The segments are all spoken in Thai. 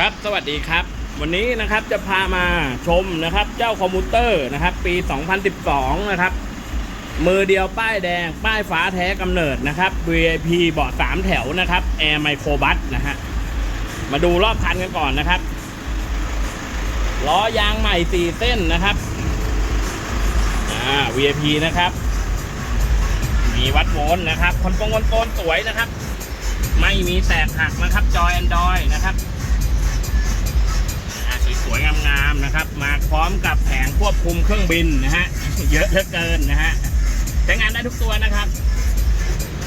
ครับสวัสดีครับ วันนี้นะครับจะพามาชมนะครับ เจ้าคอมพิวเตอร์นะครับ ปี 2012 นะครับ มือเดียวป้ายแดง ป้ายฟ้าแท้กำเนิดนะครับ VIP เบาะ3แถวนะครับ Air Micro Bus นะฮะมาดูรอบคันกันก่อนนะครับล้อยางใหม่ 4 เส้นนะครับอ่า VIP นะครับ มีวัดโวลต์นะครับคนตรงคนโตนสวยนะครับ ไม่มีแตกหักนะครับจอย Android นะครับ สวยงามๆนะครับ มาพร้อมกับแผงควบคุมเครื่องบินนะฮะเยอะเหลือเกินนะฮะใช้งานได้ทุกตัวนะครับ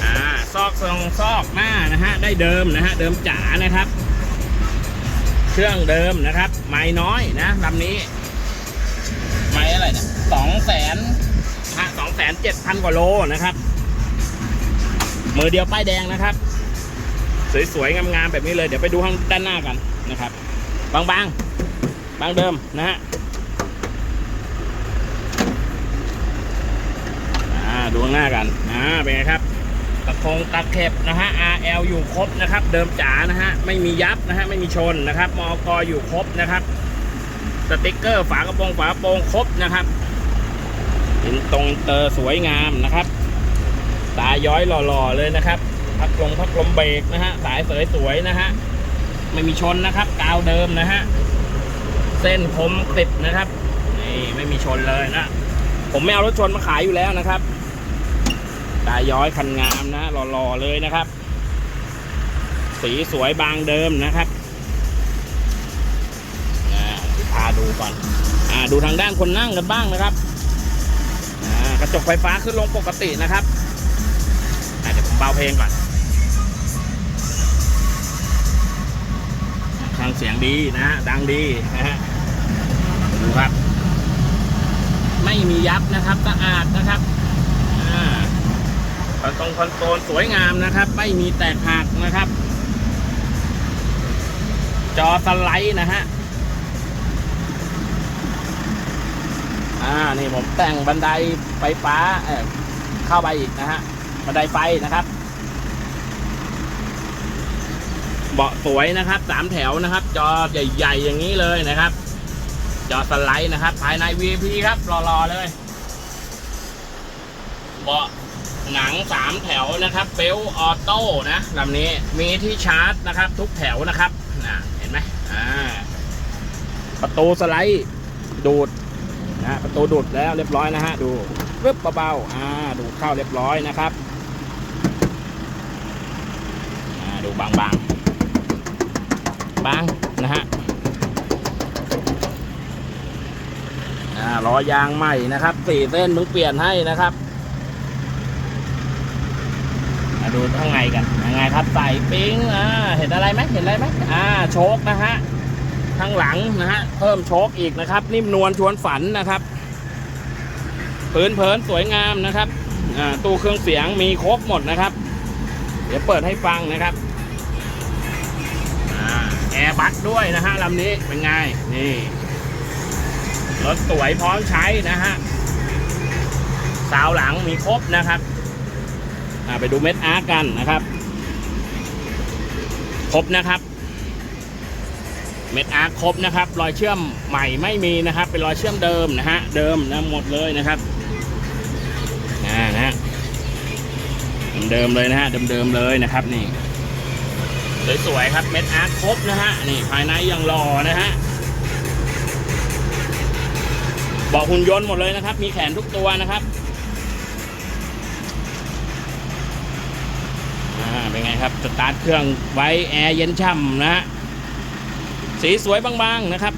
อ่าซอกทรงซอกหน้านะฮะได้เดิมนะฮะเดิมจ๋านะครับ เครื่องเดิมนะครับ ไม่น้อยนะลำนี้ ไม่อะไรนี่ยสองแสนฮะสองแสนเจ็ดพันกว่าโลนะครับมือเดียวป้ายแดงนะครับ สวยๆงามๆแบบนี้เลย เดี๋ยวไปดูข้างด้านหน้ากันนะครับ บางๆ บางเดิมนะฮะดูข้างหน้ากันอ่าเป็นไงครับตะคงตะเข็บนะฮะ RL อยู่ครบนะครับ เดิมจ๋านะฮะ ไม่มียับนะฮะ ไม่มีชนนะครับมอกอยู่ครบนะครับ สติกเกอร์ฝากระโปรงฝากระโปรงครบนะครับอินตรงเตอร์สวยงามนะครับ ตาย้อยหล่อๆเลยนะครับพักลงพักลมเบรกนะฮะ สายเสยสวยนะฮะ ไม่มีชนนะครับ กาวเดิมนะฮะ เส้นคมติดนะครับนี่ไม่มีชนเลยนะ ผมไม่เอารถชนมาขายอยู่แล้วนะครับตาย้อยคันงามนะหล่อๆเลยนะครับ สีสวยบางเดิมนะครับอ่าพาดูก่อนอ่าดูทางด้านคนนั่งกันบ้างนะครับอ่ากระจกไฟฟ้าขึ้นลงปกตินะครับเดี๋ยวผมเบาเพลงก่อนทางเสียงดีนะดังดีนะฮะ ครับ ไม่มียับนะครับสะอาดนะครับคอนโซลคอนโซลสวยงามนะครับ ไม่มีแตกหักนะครับ จอสไลด์นะฮะอ่านี่ผมแต่งบันไดไฟฟ้าเเข้าไปอีกนะฮะบันไดไฟนะครับเบาะสวยนะครับสามแถวนะครับ จอใหญ่ ๆ อย่างนี้เลยนะครับ จอสไลด์นะครับ ภายใน VIP ครับรอๆเลยเบาะหนังสามแถวนะครับเบลออโต้นะลำนี้มีที่ชาร์จนะครับ ทุกแถวนะครับนะเห็นไหมอ่าประตูสไลด์ดูดนะประตูดูดแล้วเรียบร้อยนะฮะดูปึ๊บเบาๆอ่าดูเข้าเรียบร้อยนะครับอ่าดูบางๆบางนะฮะ ล้อยางใหม่นะครับสี่เส้นมึงเปลี่ยนให้นะครับมาดูข้างในกันยังไงครับใส่ปิ้งอ่าเห็นอะไรไหมเห็นอะไรไหมอ่าโชคนะฮะข้างหลังนะฮะเพิ่มโชคอีกนะครับ นิ่มนวลชวนฝันนะครับพื้นเพลินสวยงามนะครับอ่าตู้เครื่องเสียงมีครบหมดนะครับ เดี๋ยวเปิดให้ฟังนะครับอแอร์บัสด้วยนะฮะลำนี้เป็นไงนี่ รถสวยพร้อมใช้นะฮะสาวหลังมีครบนะครับไปดูเม็ดอาร์กันนะครับ ครบนะครับ เม็ดอาร์ครบนะครับ รอยเชื่อมใหม่ไม่มีนะครับ เป็นรอยเชื่อมเดิมนะฮะเดิมนะหมดเลยนะครับอ่นะฮะเดิมเลยนะฮะเดิมๆเลยนะครับนี่สวยๆครับเม็ดอาร์ครบนะฮะนี่ภายในยังรอนะฮะ บอกหุ่นยนต์หมดเลยนะครับ มีแขนทุกตัวนะครับเป็นไงครับ สตาร์ทเครื่องไว้แอร์เย็นช่ำนะฮะ สีสวยบางๆนะครับ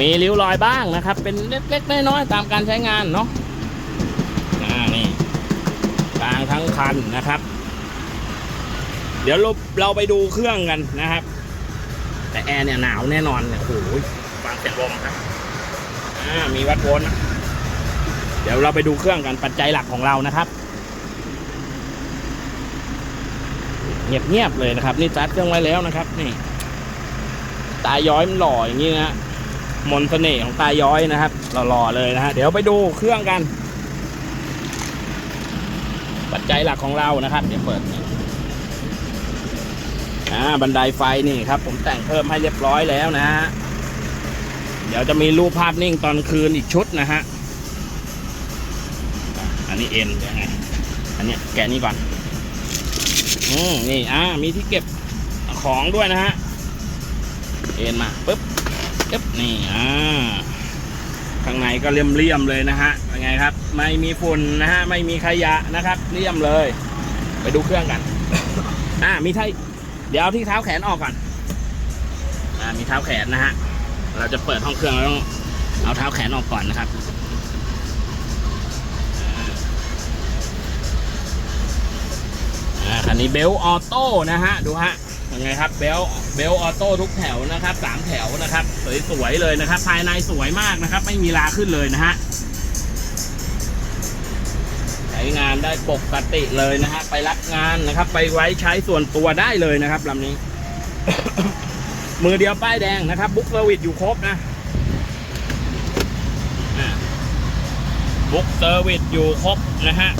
มีริ้วรอยบ้างนะครับ เป็นเล็กๆน้อยๆตามการใช้งานเนาะอ่านี่กลางทั้งคันนะครับ เดี๋ยวเราเราไปดูเครื่องกันนะครับ แต่แอร์เนี่ยหนาวแน่นอนเนี่ยโอ้โหฟังเสียงลมครับอ่ามีวัดโวลต์นะเดี๋ยวเราไปดูเครื่องกันปัจจัยหลักของเรานะครับ เงียบๆเลยนะครับ นี่จัดเครื่องไว้แล้วนะครับ นี่ ตาย้อยมันหล่ออย่างนี้นะฮะมนเสน่ห์ของตาย้อยนะครับหล่อๆเลยนะฮะเดี๋ยวไปดูเครื่องกัน ปัจจัยหลักของเรานะครับ เดี๋ยวเปิดนี่ อ่าบันไดไฟนี่ครับ ผมแต่งเพิ่มให้เรียบร้อยแล้วนะฮะเดี๋ยวจะมีรูปภาพนิ่งตอนคืนอีกชุดนะฮะอันนี้เอ็นยังไงอันเนี้ยแกะนี่ก่อนอืมนี่อ่ามีที่เก็บของด้วยนะฮะเอ็นมาปึ๊บปึ๊บนี่อ่าข้างในก็เลี่ยมๆเลยนะฮะเป็นไงครับ ไม่มีฝุ่นนะฮะไม่มีขยะนะครับ เลี่ยมเลย ไปดูเครื่องกัน อ่ามีไทย เดี๋ยวเอาที่เท้าแขนออกก่อนอ่ามีเท้าแขนนะฮะ เราจะเปิดห้องเครื่องเราต้องเอาเท้าแขนออกก่อนนะครับอ่าคันนี้เบลออโต้นะฮะ ดูฮะยังไงครับเบลเบลออโต้ทุกแถวนะครับสามแถวนะครับ สวยๆเลยนะครับ ภายในสวยมากนะครับ ไม่มีลาขึ้นเลยนะฮะ ช้งานได้ปกติเลยนะฮะไปรับงานนะครับ ไปไว้ใช้ส่วนตัวได้เลยนะครับลำนี้ มือเดียวป้ายแดงนะครับ บุ๊กเซอร์วิสอยู่ครบนะบุ๊กเซอร์วิสอยู่ครบนะฮะ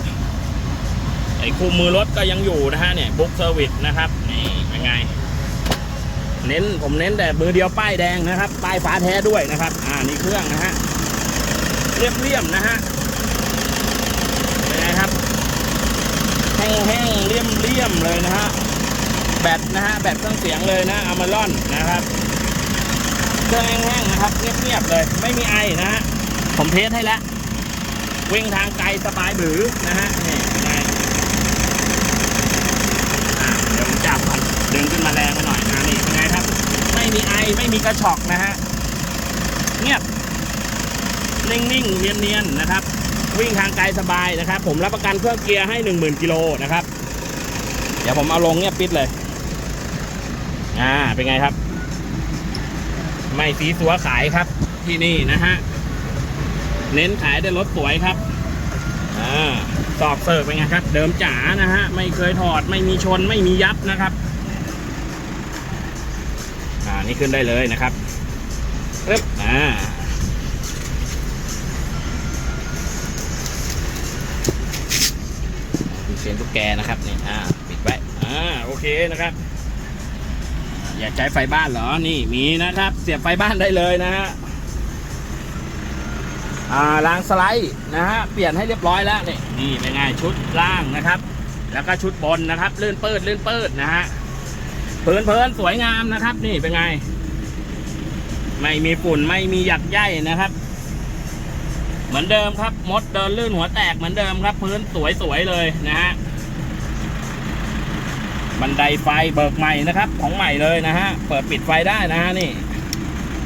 ไอ้คู่มือรถก็ยังอยู่นะฮะเนี่ยบุ๊กเซอร์วิสนะครับนี่เป็นไง เน้นผมเน้นแต่มือเดียวป้ายแดงนะครับป้ายฟ้าแท้ด้วยนะครับ อ่านี่เครื่องนะฮะเรียบๆนะฮะเป็นไงครับ แห้งๆเลี่ยมๆเลยนะฮะ แบตนะฮะ แบตเครื่องเสียงเลยนะเอามาล่อนนะครับ เครื่องแห้งๆนะครับ เงียบๆเลย ไม่มีไอนะฮะ ผมเทสให้แล้ววิ่งทางไกลสบายบือนะฮะ นี่เป็นไงเดี๋ยวผมจับก่อนดึงขึ้นมาแรงไปหน่อยอ่านี่เป็นไงครับ ไม่มีไอไม่มีกระชอกนะฮะ เงียบ นิ่งๆ เนียนๆ นะครับ วิ่งทางไกลสบายนะครับ ผมรับประกันเครื่องเกียร์ให้ 10,000กิโลนะครับ เดี๋ยวผมเอาลงเงียบปิดเลย อ่า เป็นไงครับ ไม่สีสัวขายครับ ที่นี่นะฮะ เน้นขายได้รถสวยครับ อ่าสอบเสิร์ฟเป็นไงครับ เดิมจ๋านะฮะ ไม่เคยถอด ไม่มีชน ไม่มียับนะครับ อ่า นี่ขึ้นได้เลยนะครับปึ๊บอ่า เสียงตุ๊กแกนะครับนี่อ่าปิดไว้อ่าโอเคนะครับ อยากใช้ไฟบ้านเหรอนี่มีนะครับ เสียบไฟบ้านได้เลยนะฮะอ่ารางสไลด์นะฮะเปลี่ยนให้เรียบร้อยแล้วนี่นี่เป็นไงชุดล่างนะครับ แล้วก็ชุดบนนะครับเลื่อนเปิดเลื่อนเปิดนะฮะเพลินเพลินสวยงามนะครับ นี่เป็นไง ไม่มีฝุ่นไม่มีหยักใยนะครับ เหมือนเดิมครับ มดเดินลื่นหัวแตกเหมือนเดิมครับ พื้นสวยๆเลยนะฮะบันไดไฟเบิกใหม่นะครับ ของใหม่เลยนะฮะ เปิดปิดไฟได้นะฮะนี่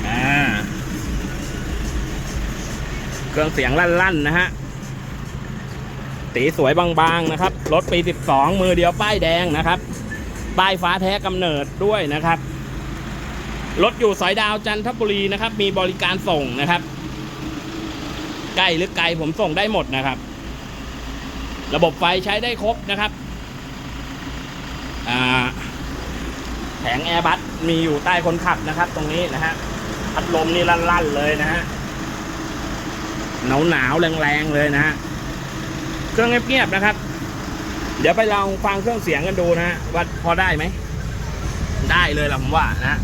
อ่าเครื่องเสียงลั่นๆนะฮะตีสวยบางๆนะครับ รถปี 12 มือเดียวป้ายแดงนะครับ ป้ายฟ้าแท้กำเนิดด้วยนะครับ รถอยู่สอยดาวจันทบุรีนะครับ มีบริการส่งนะครับ ใกล้หรือไกลผมส่งได้หมดนะครับ ระบบไฟใช้ได้ครบนะครับแผงแอร์บัสมีอยู่ใต้คนขับนะครับ ตรงนี้นะฮะพัดลมนี่ลั่นๆเลยนะฮะหนาวหนาวๆแรงๆเลยนะฮะเครื่องเงียบๆนะครับ เดี๋ยวไปลองฟังเครื่องเสียงกันดูนะฮะว่าพอได้ไหมได้เลยล่ะผมว่านะ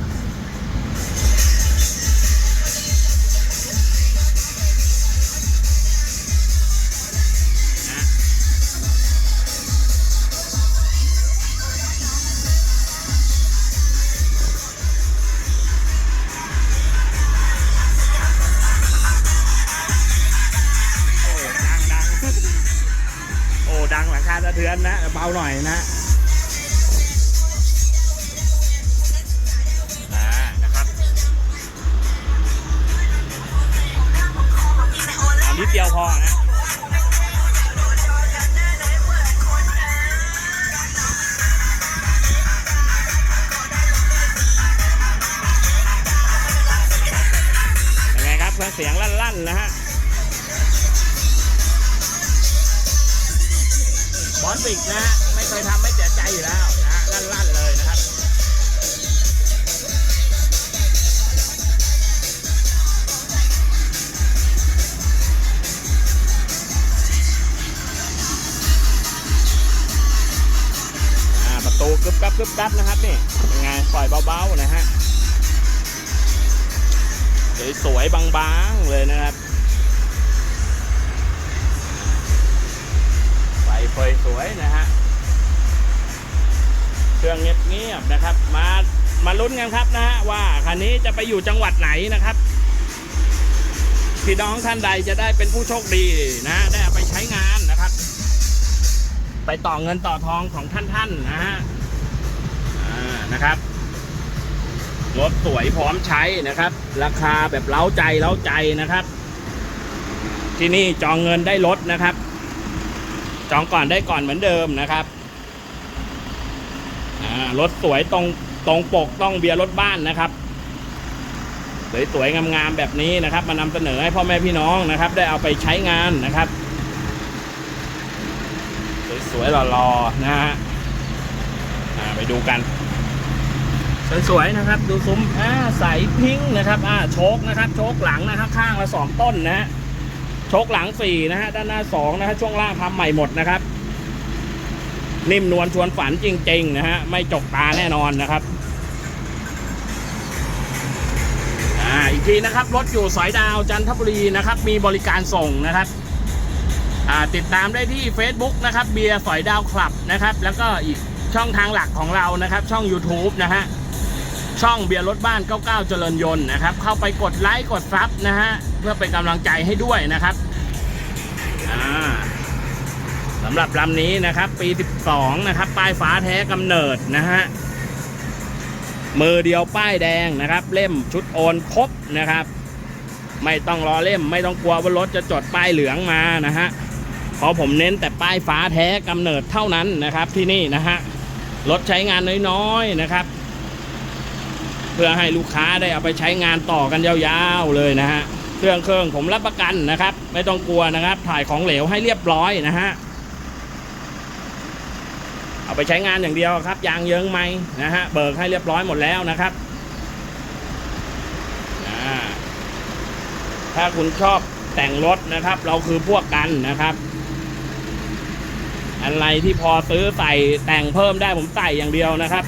ทือนนะ เบาหน่อยนะอ่านะครับเอานิดเดียวพอนะเป็นไงครับเครื่องเสียงลั่นๆนะฮะ อสบิกนะฮะไม่เคยทำไม่เสียใจอยู่แล้วนะฮะลั่นๆเลยนะครับอ่าประตูกึบกับกึบกับนะครับนี่เป็นไงปล่อยเบาๆนะฮะสวยๆบางๆเลยนะครับ สวยนะฮะ เครื่องเงียบๆนะครับ มามาลุ้นกันครับนะฮะว่าคันนี้จะไปอยู่จังหวัดไหนนะครับพี่น้องท่านใดจะได้เป็นผู้โชคดีนะ ได้ไปใช้งานนะครับ ไปต่อเงินต่อทองของท่านท่านๆนะฮะนะครับรถสวยพร้อมใช้นะครับ ราคาแบบเล้าใจเล้าใจนะครับ ที่นี่จองเงินได้ลดนะครับ จองก่อนได้ก่อนเหมือนเดิมนะครับรถสวยตรงตรงปกต้องเบียร์รถบ้านนะครับสวยๆงามๆแบบนี้นะครับ มานำเสนอให้พ่อแม่พี่น้องนะครับ ได้เอาไปใช้งานนะครับสวยๆหล่อๆนะฮะไปดูกัน สวยๆนะครับ ดูซุ้มอ่าใสพิงค์นะครับอ่าโชคนะครับ โชคหลังนะครับ ข้างละสองต้นนะฮะ ชคหลังสี่นะฮะด้านหน้าสองนะฮะช่วงล่างทำใหม่หมดนะครับ นิ่มนวลชวนฝันจริงๆนะฮะไม่จกตาแน่นอนนะครับอ่าอีกทีนะครับรถอยู่สอยดาวจันทบุรีนะครับ มีบริการส่งนะครับอ่าติดตามได้ที่ Facebook นะครับเบียร์สอยดาวคลับนะครับ แล้วก็อีกช่องทางหลักของเรานะครับ ช่อง YouTube นะฮะ ช่องเบียร์รถบ้าน 99 เจริญยนต์นะครับ เข้าไปกดไลค์กดซับนะฮะ เพื่อเป็นกำลังใจให้ด้วยนะครับสำหรับลำนี้นะครับ ปี 12 นะครับ ป้ายฟ้าแท้กำเนิดนะฮะ มือเดียวป้ายแดงนะครับ เล่มชุดโอนครบนะครับ ไม่ต้องรอเล่มไม่ต้องกลัวว่ารถจะจดป้ายเหลืองมานะฮะเพราะผมเน้นแต่ป้ายฟ้าแท้กำเนิดเท่านั้นนะครับที่นี่นะฮะรถใช้งานน้อยๆนะครับ พื่อให้ลูกค้าได้เอาไปใช้งานต่อกันยาวๆเลยนะฮะเครื่องเครื่องผมรับประกันนะครับ ไม่ต้องกลัวนะครับ ถ่ายของเหลวให้เรียบร้อยนะฮะเอาไปใช้งานอย่างเดียวครับ ยางเยิงไหมนะฮะเบิกให้เรียบร้อยหมดแล้วนะครับถ้าคุณชอบแต่งรถนะครับ เราคือพวกกันนะครับ อะไรที่พอซื้อใส่แต่งเพิ่มได้ผมใส่อย่างเดียวนะครับ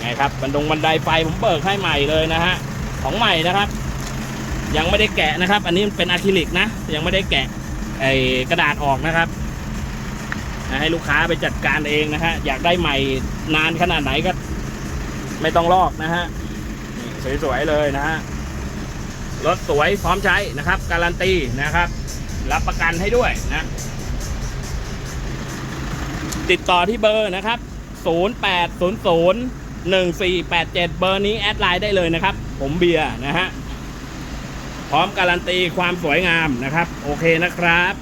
นไงครับบันดงบันไดไฟผมเบิกให้ใหม่เลยนะฮะของใหม่นะครับ ยังไม่ได้แกะนะครับ อันนี้มันเป็นอะคริลิกนะ ยังไม่ได้แกะไอ้กระดาษออกนะครับให้ลูกค้าไปจัดการเองนะฮะอยากได้ใหม่นานขนาดไหนก็ ไม่ต้องลอกนะฮะสวยๆเลยนะฮะรถสวยพร้อมใช้นะครับ การันตีนะครับ รับประกันให้ด้วยนะ ติดต่อที่เบอร์นะครับ 0800 1487 เบอร์นี้แอดไลน์ได้เลยนะครับ ผมเบียร์นะฮะ พร้อมการันตีความสวยงามนะครับ โอเคนะครับ